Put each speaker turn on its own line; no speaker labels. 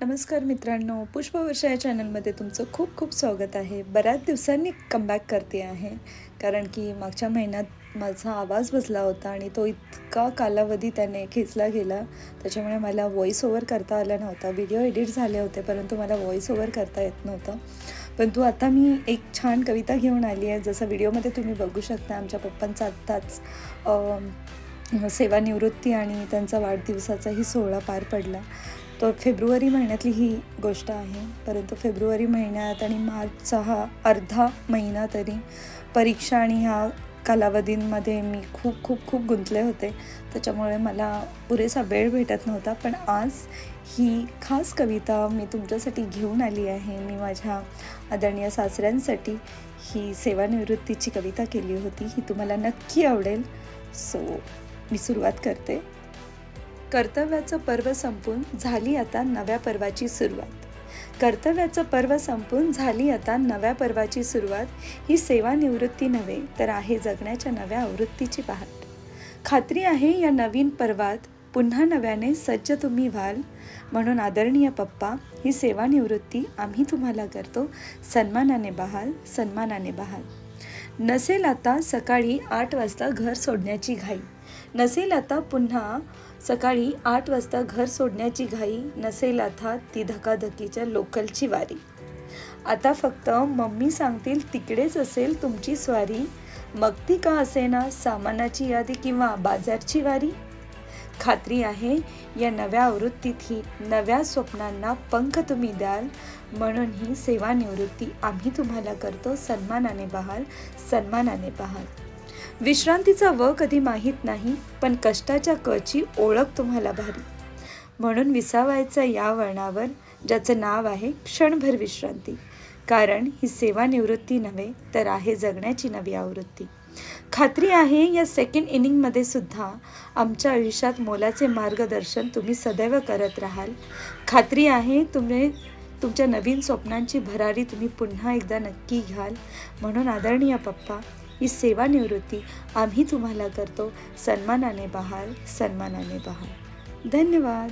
नमस्कार मित्रांनो पुष्पवर्षा या चॅनलमध्ये तुमचं खूप खूप स्वागत आहे. बऱ्याच दिवसांनी कमबॅक करते आहे कारण की मागच्या महिन्यात माझा आवाज बसला होता आणि तो इतका कालावधी त्याने खेचला गेला. त्याच्यामुळे मला व्हॉईस ओव्हर करता आला नव्हता. व्हिडिओ एडिट झाले होते परंतु मला व्हॉईस ओव्हर करता येत नव्हतं. परंतु आता मी एक छान कविता घेऊन आली आहे. जसं व्हिडिओमध्ये तुम्ही बघू शकता आमच्या पप्पांचा आत्ताच सेवानिवृत्ती आणि त्यांचा वाढदिवसाचाही सोहळा पार पडला. तो फेब्रुवारी महिन्यातली ही गोष्ट आहे. परंतु फेब्रुवारी महिन्यात आणि मार्चचा हा अर्धा महिना तरी परीक्षा आणि ह्या कालावधींमध्ये मी खूप खूप खूप गुंतले होते. त्याच्यामुळे मला पुरेसा वेळ भेटत नव्हता. पण आज ही खास कविता मी तुमच्यासाठी घेऊन आली आहे. मी माझ्या आदरणीय सासऱ्यांसाठी ही सेवानिवृत्तीची कविता केली होती. ही तुम्हाला नक्की आवडेल. सो मी सुरुवात करते. कर्तव्याचं पर्व संपून झाली आता नव्या पर्वाची सुरुवात. कर्तव्याचं पर्व संपून झाली आता नव्या पर्वाची सुरुवात ही सेवानिवृत्ती नव्हे तर आहे जगण्याच्या नव्या आवृत्तीची पहाट. खात्री आहे या नवीन पर्वात पुन्हा नव्याने सज्ज तुम्ही व्हाल. म्हणून आदरणीय पप्पा ही सेवानिवृत्ती आम्ही तुम्हाला करतो. सन्मानाने बहाल सन्मानाने बहाल. नसेल आता सकाळी आठ वाजता घर सोडण्याची घाई. नसेल आता पुन्हा. सकाळी आठ वाजता घर सोडण्याची घाई नसेल आता ती धकाधकीच्या लोकलची वारी. आता फक्त मम्मी सांगतील तिकडेच असेल तुमची स्वारी. मग ती का असेना सामानाची यादी किंवा बाजारची वारी? खात्री आहे या नव्या आवृत्तीतही नव्या स्वप्नांना पंख तुम्ही द्याल. म्हणून ही सेवानिवृत्ती आम्ही तुम्हाला करतो सन्मानाने बहाल सन्मानाने बहाल. विश्रांतीचा व कधी माहीत नाही पण कष्टाच्या कची ओळख तुम्हाला भारी. म्हणून विसावायचा या वळणावर ज्याचं नाव आहे क्षणभर विश्रांती. कारण ही सेवानिवृत्ती नव्हे तर आहे जगण्याची नवी आवृत्ती. खात्री आहे या सेकंड इनिंगमध्ये सुद्धा आमच्या आयुष्यात मोलाचे मार्गदर्शन तुम्ही सदैव करत राहाल. खात्री आहे तुम्ही तुमच्या नवीन स्वप्नांची भरारी तुम्ही पुन्हा एकदा नक्की घ्याल. म्हणून आदरणीय पप्पा ही सेवानिवृत्ती आम्ही तुम्हाला करतो. सन्मानाने बहाल सन्मानाने बहाल. धन्यवाद.